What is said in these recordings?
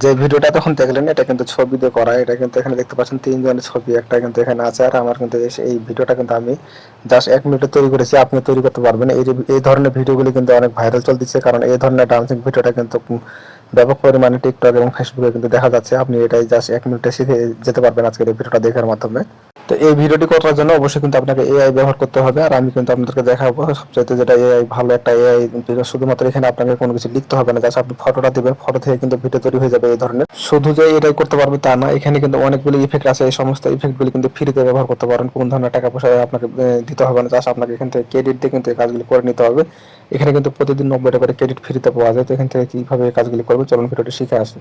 যে ভিডিওটা তখন দেখলেন, এটা কিন্তু ছবি দিয়ে করা, এটা কিন্তু এখানে দেখতে পাচ্ছেন তিনজনের ছবি, একটা কিন্তু এখানে আছে, আর আমার কিন্তু এই ভিডিওটা কিন্তু আমি জাস্ট এক মিনিটে তৈরি করেছি, আপনি তৈরি করতে পারবেন। এই এই ধরনের ভিডিওগুলি কিন্তু অনেক ভাইরাল চলতেছে, কারণ এই ধরনের ডান্সিং ভিডিওটা কিন্তু ব্যাপক পরিমাণে টিকটক এবং ফেসবুকে কিন্তু দেখা যাচ্ছে। আপনি এটাই জাস্ট এক মিনিটে শিখে যেতে পারবেন আজকের এই ভিডিওটা দেখার মাধ্যমে। তো এই ভিডিওটি করার জন্য অবশ্যই কিন্তু আপনাকে এআই ব্যবহার করতে হবে। আর আমি কিন্তু আপনাদেরকে দেখাবো সবচাইতে যেটা এআই ভালো একটা এআই শুধুমাত্র এখানে আপনাকে কোনো কিছু লিখতে হবে না, জাস্ট আপনি ফটোটা দিবেন, ফটো থেকে কিন্তু ভিডিও তৈরি হয়ে যাবে এই ধরনের। শুধু যে এটাই করতে পারবে তা না এখানে কিন্তু অনেকগুলি ইফেক্ট আছে, এই সমস্ত ইফেক্টগুলি কিন্তু ফ্রিতে ব্যবহার করতে পারেন। কোন ধরনের টাকা পয়সা আপনাকে দিতে হবে না, জাস্ট আপনাকে এখান থেকে ক্রেডিট দিয়ে কিন্তু এই কাজগুলি করে নিতে হবে। এখানে কিন্তু প্রতিদিন নব্বই টাকা করে ক্রেডিট ফ্রিতে পাওয়া যায়। তো এখান থেকে কীভাবে এই কাজগুলি করবে, চলুন ভিডিওটি শিখে আসি।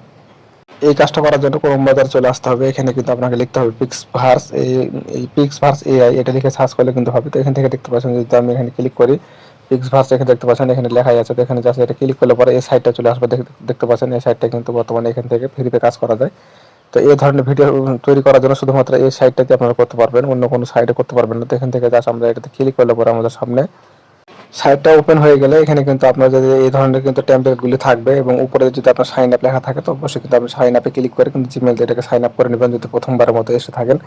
এই কাজটা করার জন্য ক্রোম বাজার চলে আসতে হবে। এখানে কিন্তু আপনাকে লিখতে হবে পিক্স ভার্স এই পিক্স ভার্স এআই এটা লিখে সার্চ করলে কিন্তু হবে। তো এখান থেকে দেখতে পাচ্ছেন যদি আমি এখানে ক্লিক করি পিক্স ভার্স এখানে দেখতে পাচ্ছেন, এখানে লেখাই আছে। তো এখানে জাস্ট এটা ক্লিক করলে পরে এই সাইটটা চলে আসবে। দেখতে- পাচ্ছেন, এই সাইটটা কিন্তু বর্তমানে এখান থেকে ফ্রিতে কাজ করা যায়। তো এই ধরনের ভিডিও তৈরি করার জন্য শুধুমাত্র এই সাইটটাতে আপনারা করতে পারবেন। অন্য কোনো সাইটে করতে পারবেন না। তো এখান থেকে জাস্ট আমরা এটাতে ক্লিক করলে পরে আমাদের সামনে সাইটটা ওপেন হয়ে গেলে এখানে কিন্তু আপনার যদি এই ধরনের কিন্তু টেমপ্লেট গুলি থাকবে এবং উপরে যদি আপনার সাইন আপ লেখা থাকে, তো অবশ্যই কিন্তু আপনি সাইন আপে ক্লিক করে কিন্তু জিমেল এটাকে সাইন আপ করে নেবেন যদি প্রথমবারের মতো এসে থাকেন।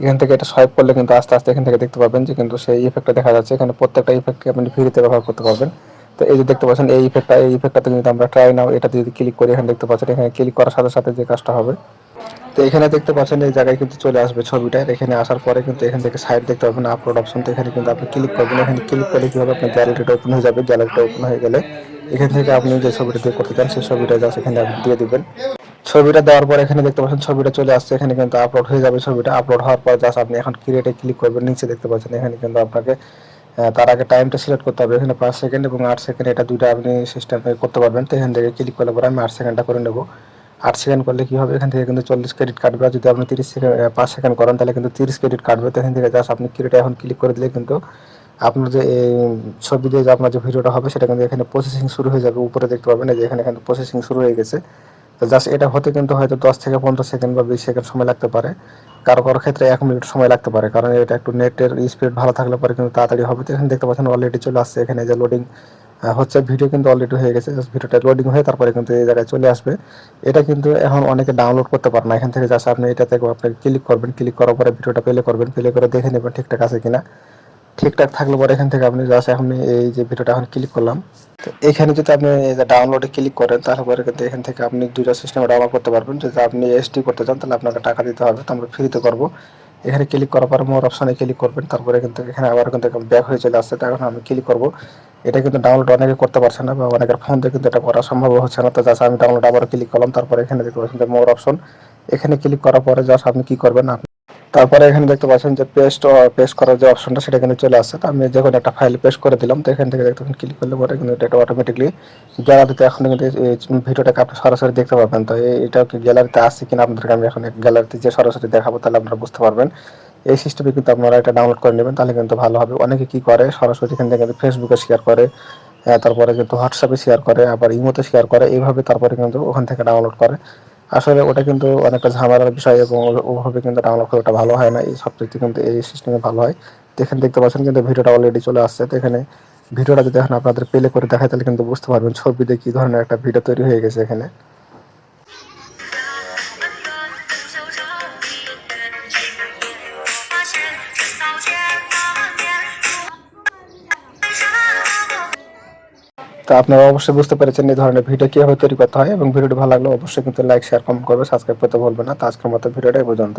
এখান থেকে এটা সোয়াইপ করলে কিন্তু আস্তে আস্তে এখান থেকে দেখতে পাবেন যে কিন্তু সেই ইফেক্টটা দেখা যাচ্ছে। এখানে প্রত্যেকটা ইফেক্টকে আপনি ফ্রিতে ব্যবহার করতে পারবেন। তো এই যে দেখতে পাচ্ছেন, এই ইফেক্টটা এই ইফেক্টটাতে কিন্তু আমরা ট্রাই নাও এটা যদি ক্লিক করি, এখানে দেখতে পাচ্ছেন, এখানে ক্লিক করার সাথে সাথে যে কাজটা হবে তো এখানে দেখতে পাচ্ছেন এই জায়গায় কিন্তু চলে আসবে ছবিটা। এখানে আসার পরে কিন্তু এখান থেকে সাইড দেখতে পাবেন আপলোড অপশন তো এখানে কিন্তু আপনি ক্লিক করবেন। এখানে ক্লিক করলে কি হবে আপনার গ্যালারিটা ওপেন হয়ে যাবে? গ্যালারিটা ওপেন হয়ে গেলে এখান থেকে আপনি যে ছবিটা দিয়ে করতে চান, সেই ছবিটা জাস্ট এখানে আপনি দিয়ে দিবেন। ছবিটা দেওয়ার পর এখানে দেখতে পাচ্ছেন ছবিটা চলে আসছে। এখানে কিন্তু আপলোড হয়ে যাবে ছবিটা। আপলোড হওয়ার পর জাস্ট আপনি এখন ক্রিয়েটে ক্লিক করবেন। নিচে দেখতে পাচ্ছেন এখানে কিন্তু আপনাকে তার আগে টাইমটা সিলেক্ট করতে হবে। এখানে পাঁচ সেকেন্ড এবং আট সেকেন্ড এটা দুইটা আপনি সিস্টেম করতে পারবেন। তো এখান থেকে ক্লিক করলে পরে আমি আট সেকেন্ডটা করে নেব। আট সেকেন্ড করলে কি হবে? এখান থেকে কিন্তু চল্লিশ ক্রেডিট কাটবে যদি আপনি তিরিশ সেকেন্ড পাঁচ সেকেন্ড করেন, তাহলে কিন্তু তিরিশ ক্রেডিট কাটবে তো এখান থেকে জাস্ট আপনি ক্রেডিট এখন ক্লিক করে দিলে কিন্তু আপনার যে ছবি দিয়ে যে আপনার যে ভিডিওটা হবে, সেটা কিন্তু এখানে প্রসেসিং শুরু হয়ে যাবে। উপরে দেখতে পাবেন যে এখানে কিন্তু প্রসেসিং শুরু হয়ে গেছে। তো জাস্ট এটা হতে কিন্তু হয়তো দশ থেকে পনেরো সেকেন্ড বা বিশ সেকেন্ড সময় লাগতে পারে। কারও কারও ক্ষেত্রে এক মিনিট সময় লাগতে পারে, কারণ এটা একটু নেটের স্পিড ভালো থাকলে পরে কিন্তু তাড়াতাড়ি হবে। তো এখানে দেখতে পাচ্ছেন অলরেডি চলে আসছে। এখানে যে লোডিং হচ্ছে ভিডিও কিন্তু অলরেডি হয়ে গেছে ভিডিওটা লোডিং হয়ে তারপরে কিন্তু এই জায়গায় চলে আসবে। এটা কিন্তু এখন অনেকে ডাউনলোড করতে পারে না, এখান থেকে জাস্ট আপনি এটা এটাতে আপনি ক্লিক করবেন ক্লিক করার পরে ভিডিওটা প্লে করবেন প্লে করে দেখে নেবেন ঠিকঠাক আছে কিনা। ঠিকঠাক থাকলে পরে এখান থেকে আপনি জাস্ট এখন এই যে ভিডিওটা এখন ক্লিক করলাম। তো এখানে যদি আপনি ডাউনলোডে ক্লিক করেন তারপরে কিন্তু এখান থেকে আপনি দুইটা সিস্টেমে ডাউনলোড করতে পারবেন। যদি আপনি এসডি করতে চান, তাহলে আপনাকে টাকা দিতে হবে, তো আমরা ফ্রিতে করব। এখানে ক্লিক করার পর মোর অপশনে ক্লিক করবেন, তারপরে কিন্তু এখানে আবার কিন্তু ব্যাক হয়ে চলে আসছে তখন আমি ক্লিক করব। এটা কিন্তু ডাউনলোড অনেকে করতে পারছে না বা অনেকের ফোন দিয়ে কিন্তু এটা করা সম্ভব হচ্ছে না, তো জাস্ট আমি ডাউনলোড আবার ক্লিক করলাম, তারপরে এখানে দেখতে পাচ্ছেন মোর অপশন এখানে ক্লিক করার পরে জাস্ট আপনি কি করবেন, আপনি তারপরে এখানে দেখতে পাচ্ছেন যে পেস্ট পেস্ট করার যে অপশনটা সেটা কিন্তু চলে আসছে। তো আমি যখন একটা ফাইল পেস্ট করে দিলাম, তো এখান থেকে দেখতে ক্লিক করলে পরে কিন্তু এটা অটোমেটিকলি গ্যালারিতে এখন কিন্তু ভিডিওটাকে আপনি সরাসরি দেখতে পাবেন তো এটা কি গ্যালারিতে আসছে কিনা আপনাদেরকে আমি এখন গ্যালারিতে যে সরাসরি দেখাবো তাহলে আপনারা বুঝতে পারবেন। এই সিস্টেমে কিন্তু আপনারা এটা ডাউনলোড করে নেবেন, তাহলে কিন্তু ভালো হবে। অনেকে কি করে, সরাসরি এখান থেকে কিন্তু ফেসবুকে শেয়ার করে তারপরে কিন্তু হোয়াটসঅ্যাপে শেয়ার করে, আবার ইমোতে শেয়ার করে, এইভাবে তারপরে কিন্তু ওখান থেকে ডাউনলোড করে। আসলে ওটা কিন্তু অনেকটা ঝামেলার বিষয় এবং ওভাবে কিন্তু ডাউনলোড করে ওটা ভালো হয় না। এই সব সবচেয়ে কিন্তু এই সিস্টেমে ভালো হয়। তো এখানে দেখতে পাচ্ছেন কিন্তু ভিডিওটা অলরেডি চলে আসছে। তো এখানে ভিডিওটা যদি এখন আপনাদের প্লে করে দেখায়, তাহলে কিন্তু বুঝতে পারবেন ছবিতে কি ধরনের একটা ভিডিও তৈরি হয়ে গেছে এখানে। তো আপনারা অবশ্যই বুঝতে পেরেছেন এই ধরনের ভিডিও কীভাবে তৈরি করতে হয় এবং ভিডিওটি ভালো লাগলে অবশ্যই কিন্তু লাইক শেয়ার কমেন্ট করবে। সাবস্ক্রাইব করতে ভুলবেন না। তো আজকের মতো ভিডিওটা এই পর্যন্ত